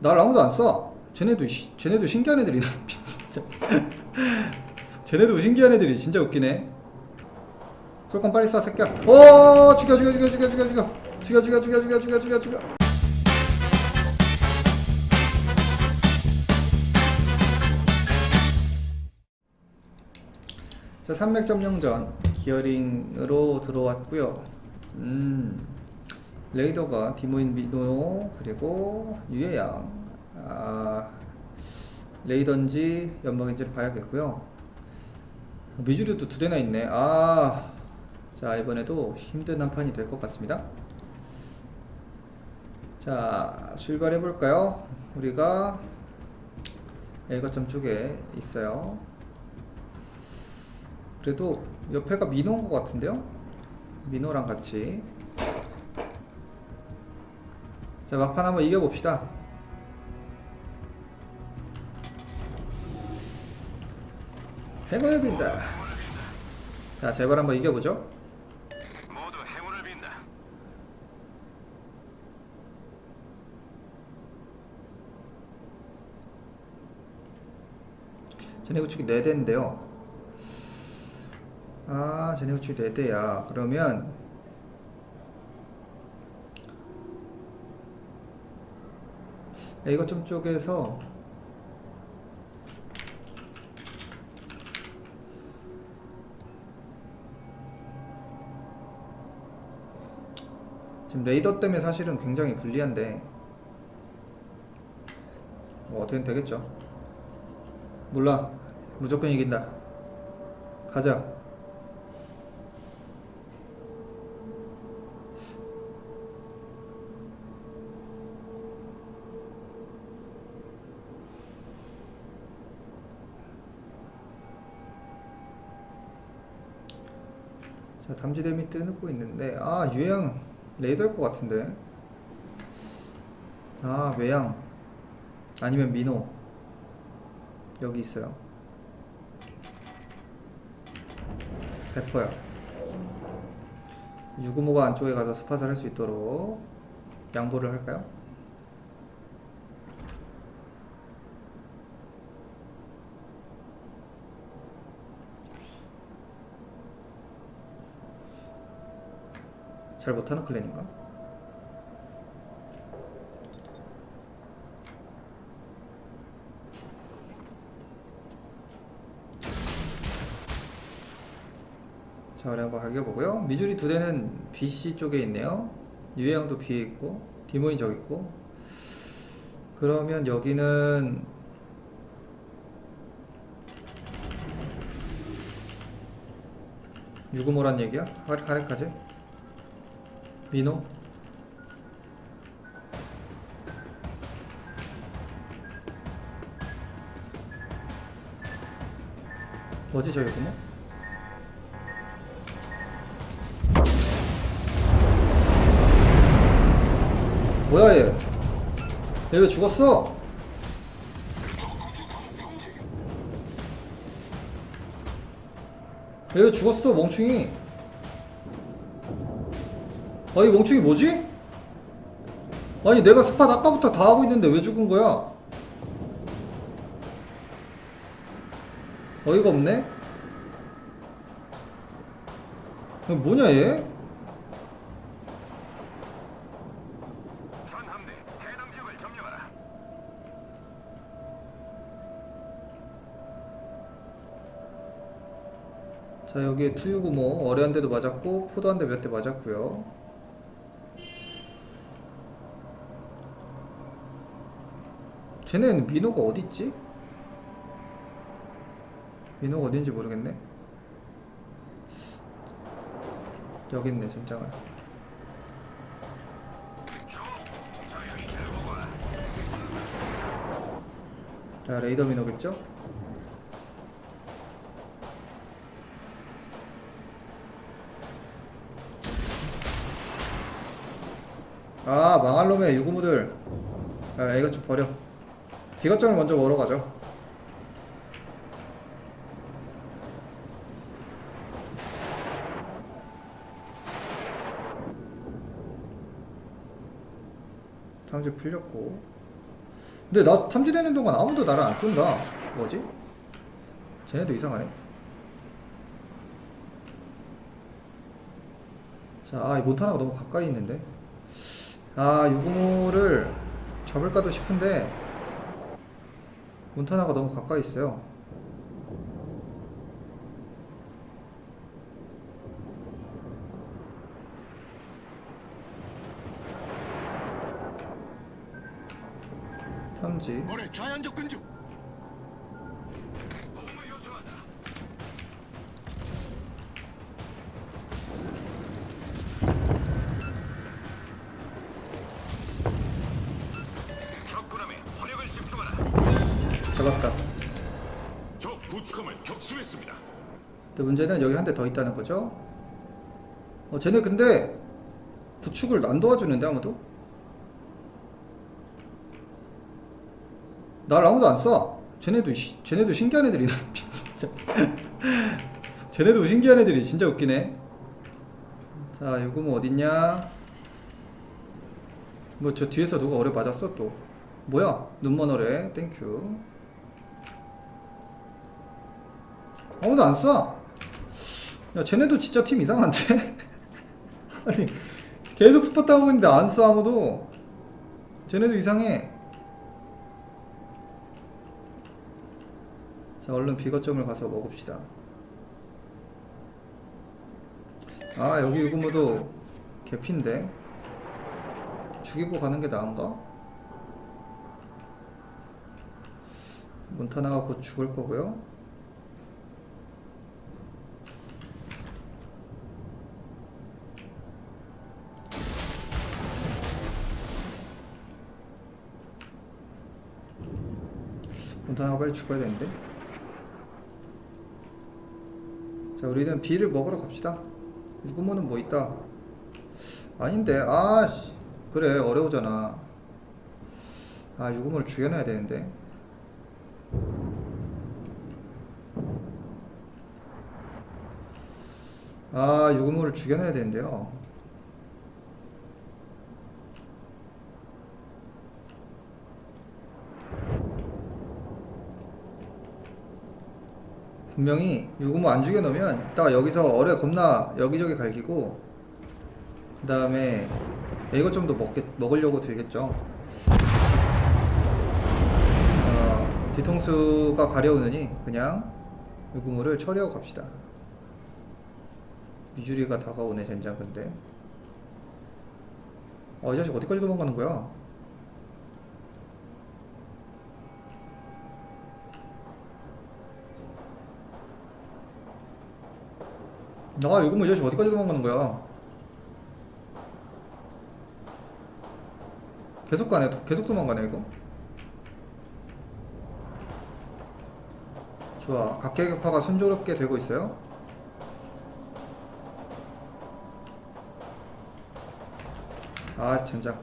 날 아무도 안 쏴. 쟤네도 시, 쟤네도 신기한 애들이네. 진짜. 쟤네도 신기한 애들이 진짜 웃기네. 솔건 빨리 쏴 새끼야. 오 죽여 죽여 죽여 죽여 죽여 죽여 죽여 죽여 죽여 죽여 죽여 죽여 죽여. 자, 산맥점령전 기어링으로 들어왔고요. 음, 레이더가 디모인 미노 그리고 유해양 아, 레이던지 연막인지를 봐야겠고요. 미주류도 두 대나 있네. 아, 자 이번에도 힘든 한 판이 될 것 같습니다. 자 출발해 볼까요? 우리가 일거점 쪽에 있어요. 그래도 옆에가 민호인 것 같은데요? 민호랑 같이 자 막판 한번 이겨봅시다. 행운을 빈다. 자 제발 한번 이겨보죠. 모두 행운을 빈다. 쟤네 구축이 4대인데요. 아 쟤네 구축이 4대야. 그러면 A거점 쪽에서 지금 레이더 때문에 사실은 굉장히 불리한데 뭐 어떻게든 되겠죠? 몰라. 무조건 이긴다. 가자 자 담지대미 뜨고 있는데 아 유양 레이더일 것 같은데. 아 외양. 아니면 민호. 여기 있어요. 100%야. 유구모가 안쪽에 가서 스팟을 할 수 있도록 양보를 할까요? 잘 못하는 클랜인가? 자, 우리 한번 갈겨보고요. 미주리 두 대는 BC 쪽에 있네요. 유해양도 B에 있고, 디모인 저기 있고. 그러면 여기는 유구모란 얘기야? 하레카제? 민호? 뭐지 저 유구모? 뭐야 얘? 얘 왜 죽었어? 얘 왜 죽었어 멍충이? 아이 멍충이 뭐지? 아니 내가 스팟 아까부터 다 하고 있는데 왜 죽은 거야? 어이가 없네? 뭐냐 얘? 자 여기에 투유구모 어뢰 한 대도 맞았고 포도 한 대 몇 대 맞았고요 쟤는 민호가 어딨지? 민호가 어딘지 모르겠네 여기 있네 와. 자 레이더 민호겠죠? 아 망할 놈의 유구무들 야 이것 좀 버려 비거점을 먼저 먹으러 가죠 탐지 풀렸고 근데 나 탐지되는 동안 아무도 나를 안 쏜다. 뭐지? 쟤네도 이상하네. 자, 아, 이 몬타나가 너무 가까이 있는데. 아, 유구모를 잡을까도 싶은데, 몬타나가 너무 가까이 있어요. 탐지. 좌연 접근 중. 문제는 여기 한 대 더 있다는 거죠. 어, 쟤네 근데 부축을 안 도와주는데 아무도? 날 아무도 안 쏴. 쟤네도 시- 쟤네도 신기한 애들이네. 진짜. 쟤네도 신기한 애들이 진짜 웃기네. 자, 요거 뭐 어딨냐? 뭐 저 뒤에서 누가 어뢰 맞았어 또. 뭐야? 눈먼 어뢰. 땡큐. 아무도 안 쏴. 야, 쟤네도 진짜 팀 이상한데? 아니, 계속 스팟 하고 있는데 안 쏴, 아무도. 쟤네도 이상해. 자, 얼른 비거점을 가서 먹읍시다. 아, 여기 유구모도 개피인데. 죽이고 가는 게 나은가? 몬타나가 곧 죽을 거고요. 몬타나가 빨리 죽어야 되는데. 자, 우리는 비를 먹으러 갑시다. 유구모는 뭐 있다. 아닌데, 아, 씨. 그래, 어려우잖아. 아, 유구모를 죽여놔야 되는데. 아, 유구모를 죽여놔야 되는데요. 분명히 유구모 안 죽여놓으면 이따가 여기서 어뢰 겁나 여기저기 갈기고 그 다음에 이것 좀 더 먹으려고 들겠죠. 어, 뒤통수가 가려우느니 그냥 유구모를 처리하고 갑시다. 미주리가 다가오네 젠장 근데. 어, 이 자식 어디까지 도망가는 거야 나 이거 뭐이 자식 어디까지 도망가는 거야? 계속 가네, 도- 계속 도망가네 이거. 좋아, 각계격파가 순조롭게 되고 있어요. 아, 젠장.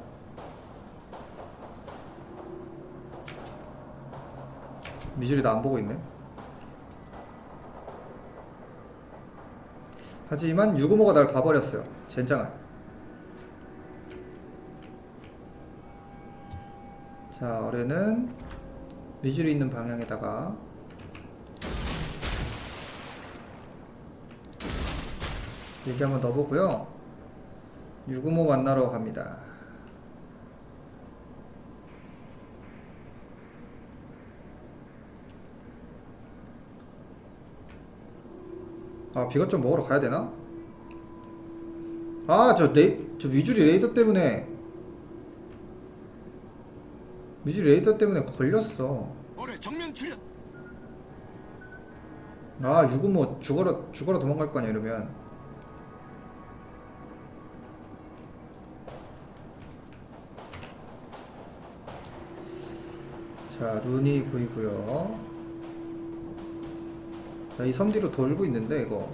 미주리 나안 보고 있네. 하지만 유구모가 날 봐버렸어요. 젠장아. 자, 어뢰는 미주리 있는 방향에다가 얘기 한번 넣어보고요. 유구모 만나러 갑니다. 아, 비가 좀 먹으러 가야 되나? 아, 저 레이, 저 미주리 레이더 때문에 미주리 레이더 때문에 걸렸어. 올해 정면 출현. 아, 유구모 죽어라 죽어라 도망갈 거 아니야 이러면. 자, 룬이 보이고요. 자, 이섬 뒤로 돌고 있는데 이거.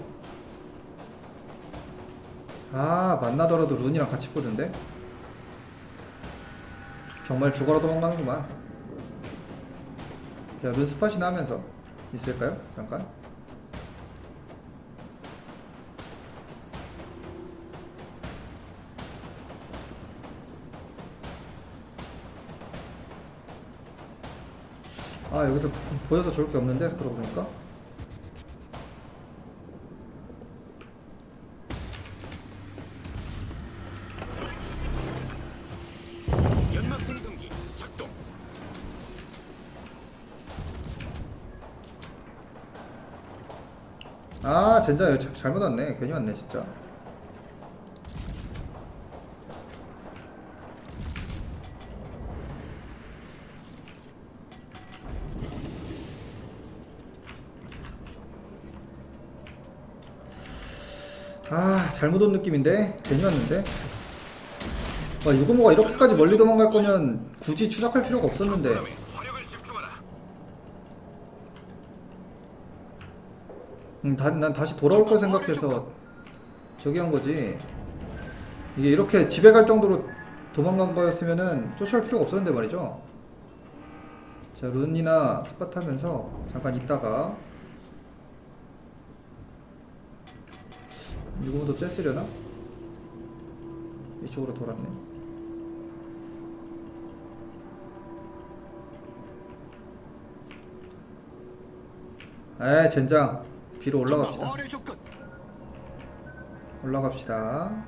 아, 만나더라도 룬이랑 같이 보던데. 정말 죽어라 도망가는구만. 야, 룬 스팟이나 하면서 있을까요? 잠깐. 아 여기서 보여서 좋을 게 없는데 그러고 보니까 아 젠장 여기 자- 잘못 왔네. 괜히 왔네 진짜. 아 잘못 온 느낌인데? 괜히 왔는데? 와 유고모가 이렇게까지 멀리 도망갈 거면 굳이 추적할 필요가 없었는데 그러면 화력을 집중하라. 음, 다, 난 다시 돌아올 걸 생각해서 저기 한 거지. 이게 이렇게 집에 갈 정도로 도망간 거였으면은 쫓아올 필요가 없었는데 말이죠. 자, 룬이나 스팟 하면서 잠깐 있다가 누구부터 쬐쓰려나? 이쪽으로 돌았네. 에 젠장 비로 올라갑시다. 올라갑시다.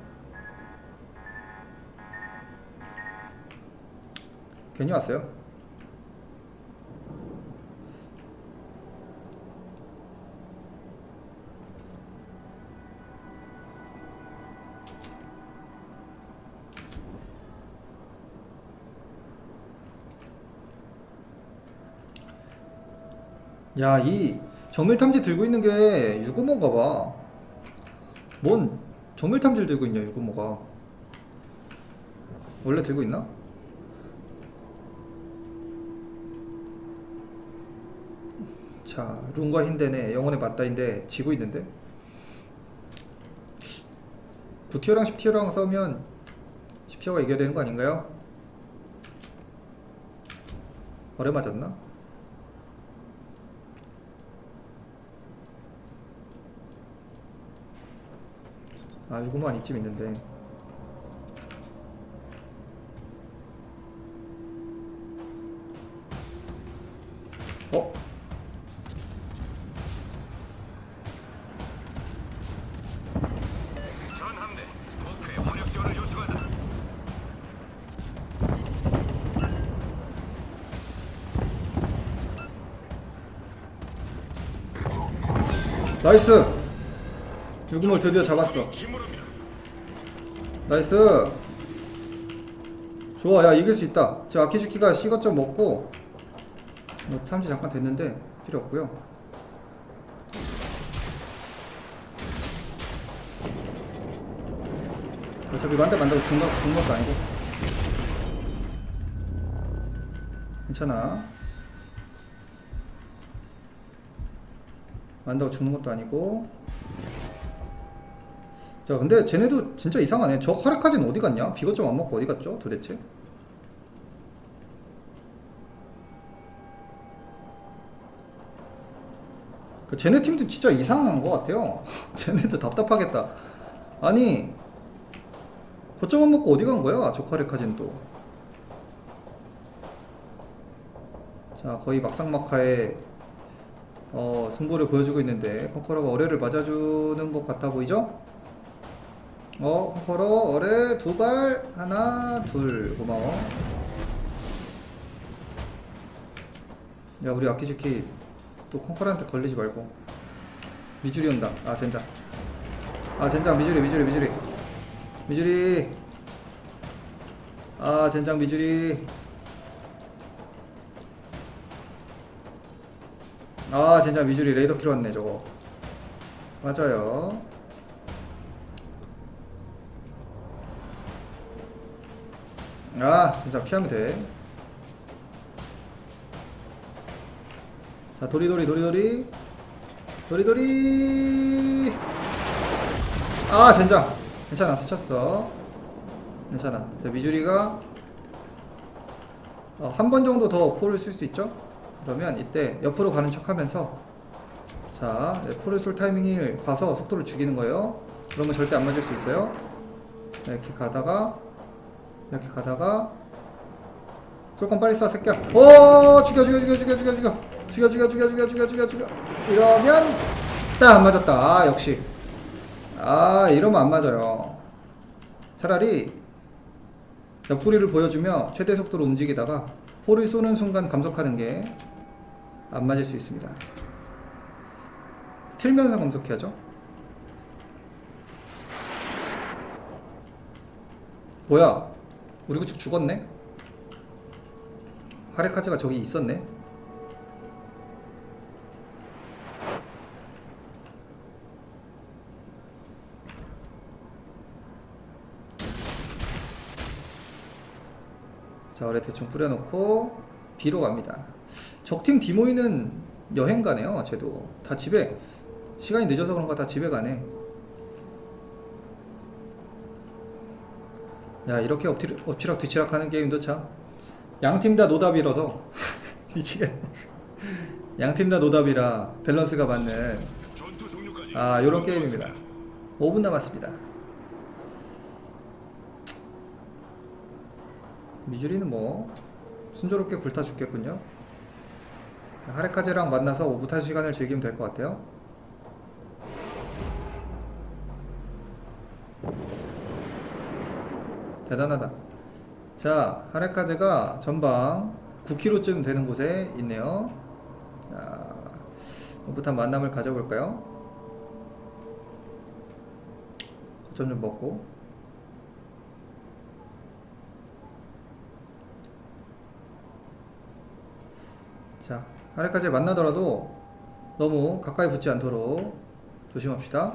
괜히 왔어요. 야, 이 정밀 탐지 들고 있는 게 유구몬가 봐. 뭔 정밀 탐지를 들고 있냐, 유구모가. 원래 들고 있나? 자, 룬과 힌데네 영혼의 맞다인데 지고 있는데. 9티어랑 10티어랑 싸우면 10티어가 이겨야 되는 거 아닌가요? 어뢰 맞았나? 아, 유구만 이쯤 있는데. 어? 나이스! 유구몰 드디어 잡았어. 나이스! 좋아, 야, 이길 수 있다. 저 아키주키가 시거점 먹고, 뭐, 탐지 잠깐 됐는데, 필요 없고요 어차피 만대 만다고 죽는, 거- 죽는 것도 아니고. 괜찮아. 만다고 죽는 것도 아니고. 자 근데 쟤네도 진짜 이상하네 저 화력까지는 어디 갔냐? 비거점 안 먹고 어디 갔죠 도대체? 그 쟤네 팀도 진짜 이상한 것 같아요 쟤네도 답답하겠다 아니 거점 안 먹고 어디 간 거야 저 화력까지는 또 자 거의 막상막하에 어, 승부를 보여주고 있는데 컨커러가 어뢰를 맞아주는 것 같아 보이죠? 어, 컨커러, 어뢰, 두 발, 하나, 둘. 고마워. 야, 우리 아키즈키 또 컨커러한테 걸리지 말고. 미주리 온다. 아, 젠장. 아, 젠장, 미주리, 미주리, 미주리. 미주리. 아, 젠장, 미주리. 아, 젠장, 미주리 레이더 키로 왔네, 저거. 맞아요. 아 진짜 피하면 돼. 자 도리도리 도리도리. 도리도리. 아 젠장. 괜찮아 스쳤어. 괜찮아. 자 미주리가 어, 한 번 정도 더 포를 쓸 수 있죠? 그러면 이때 옆으로 가는 척 하면서 자 네, 포를 쏠 타이밍을 봐서 속도를 죽이는 거예요. 그러면 절대 안 맞을 수 있어요. 네, 이렇게 가다가 이렇게 가다가 솔건 빨리 쏴 새끼야. 오 죽여 죽여 죽여 죽여 죽여 죽여. 죽여 죽여 죽여 죽여 죽여 죽여 죽여. 이러면 딱 안 맞았다. 아 역시. 아 이러면 안 맞아요. 차라리 옆구리를 보여주며 최대 속도로 움직이다가 포를 쏘는 순간 감속하는 게 안 맞을 수 있습니다. 틀면서 감속해야죠. 뭐야 우리 구축 죽었네? 하레카즈가 저기 있었네? 자 아래 대충 뿌려놓고 B로 갑니다. 적팀 디모이는 여행 가네요 쟤도. 다 집에 시간이 늦어서 그런가 다 집에 가네 야 이렇게 엎치락, 엎치락 뒤치락 하는 게임도 참. 양 팀 다 노답이라서. 미치겠네. 양 팀 다 노답이라 밸런스가 맞는. 아 요런 게임입니다. 5분 남았습니다. 미주리는 뭐 순조롭게 불타 죽겠군요. 하레카제랑 만나서 오붓한 시간을 즐기면 될 것 같아요 대단하다. 자 하레카제가 전방 9km쯤 되는 곳에 있네요. 자, 오붓한 만남을 가져볼까요? 거점 좀 먹고. 자 아래까지 만나더라도 너무 가까이 붙지 않도록 조심합시다.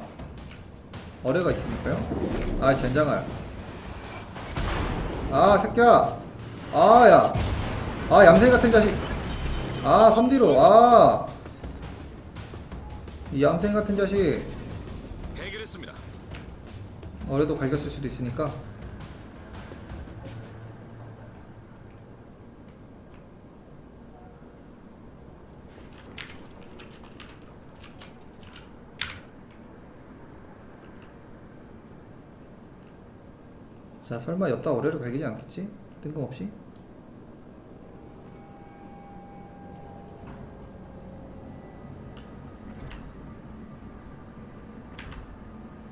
어뢰가 있으니까요. 아 젠장아 아 새끼야. 아야. 아 얌생 같은 자식. 아 섬뒤로. 아 이 얌생 같은 자식. 해결했습니다. 어뢰도 갈겼을 수도 있으니까 자 설마 였다 어뢰를 갈기지 않겠지? 뜬금없이?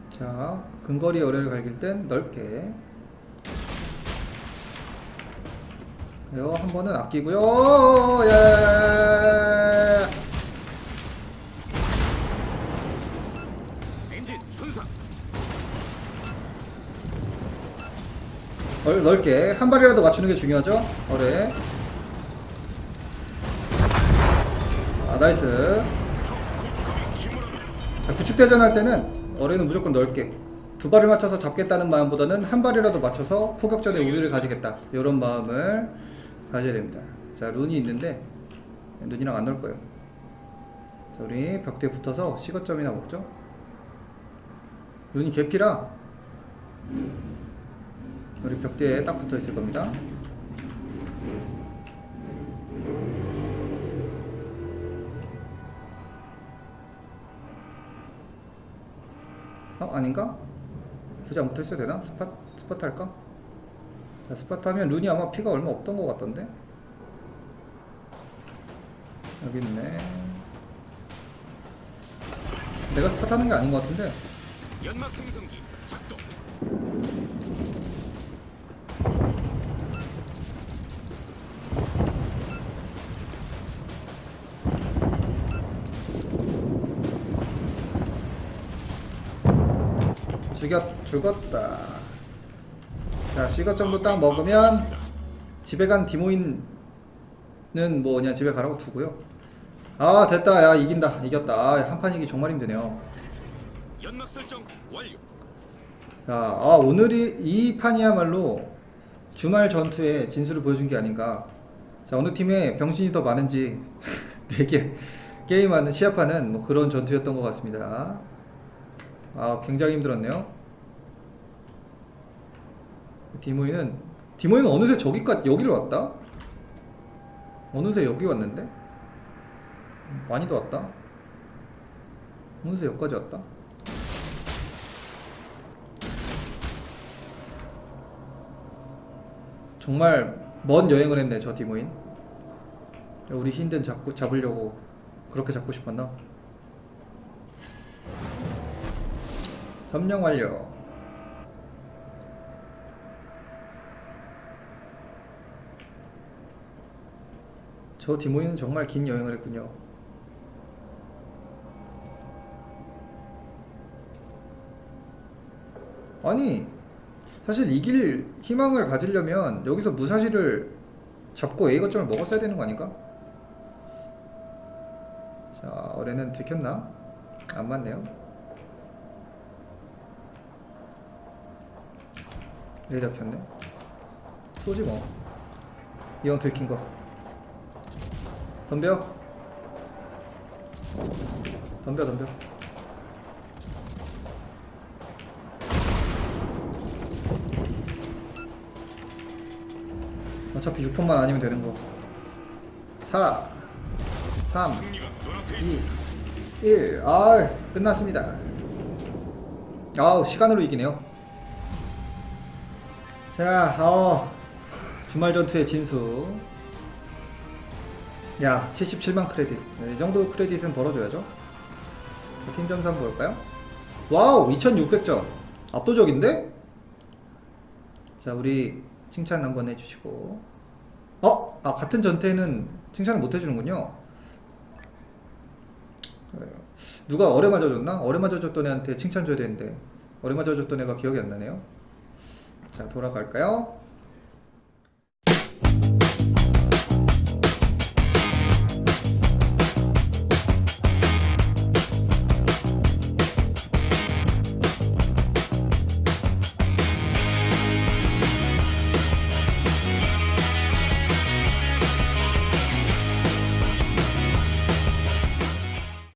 자 근거리 어뢰를 갈길 땐 넓게. 이거 한 번은 아끼고요. 예 넓, 넓게. 한 발이라도 맞추는 게 중요하죠? 어뢰. 아 나이스. 구축대전 할 때는 어뢰는 무조건 넓게. 두 발을 맞춰서 잡겠다는 마음보다는 한 발이라도 맞춰서 포격전에 우위를 가지겠다. 이런 마음을 가져야 됩니다. 자 룬이 있는데 룬이랑 안 넣을 거예요. 자 우리 벽대에 붙어서 시거점이나 먹죠? 룬이 개피라 우리 벽대에 딱 붙어 있을 겁니다 어 아닌가? 굳이 안 붙어 있어야 되나? 스팟 스팟 할까? 자, 스팟 하면 룬이 아마 피가 얼마 없던 것 같던데 여기 있네 내가 스팟 하는 게 아닌 것 같은데 연막 생성기 작동. 죽었다 자 시거 정도 딱 먹으면 집에 간 디모인은 뭐 그냥 집에 가라고 두고요 아 됐다 야 이긴다 이겼다 아, 한판 이기 정말 힘드네요. 자, 아, 오늘이 이 판이야말로 주말 전투의 진수를 보여준 게 아닌가. 자, 어느 팀에 병신이 더 많은지 네개 게임하는 시합하는 뭐 그런 전투였던 것 같습니다. 아, 굉장히 힘들었네요. 디모이는 디모이는 어느새 저기까지 여기로 왔다. 어느새 여기 왔는데 많이도 왔다. 어느새 여기까지 왔다. 정말 먼 여행을 했네 저 디모인 우리 힌든 잡고 잡으려고 그렇게 잡고 싶었나? 점령 완료 저 디모인은 정말 긴 여행을 했군요. 아니 사실 이길 희망을 가지려면 여기서 무사시를 잡고 A 거점을 먹었어야 되는 거 아닌가? 자 어뢰는 들켰나? 안 맞네요. 레이더 켰네. 쏘지 뭐. 이건 들킨 거 덤벼 덤벼 덤벼 어차피 6폰만 아니면 되는 거 4 3 승리가 눈앞에 2 있습니다. 1 아, 끝났습니다. 아우, 시간으로 이기네요. 자, 어, 주말 전투의 진수. 야, 77만 크레딧. 네, 이 정도 크레딧은 벌어줘야죠. 자, 팀 점수 한번 볼까요? 와우, 2600점. 압도적인데? 자, 우리 칭찬 한번 해주시고. 어? 아, 같은 전태는 칭찬을 못 해주는군요. 누가 어뢰 맞아줬나? 어뢰 맞아줬던 애한테 칭찬 줘야 되는데 어뢰 맞아줬던 애가 기억이 안 나네요. 자 돌아갈까요?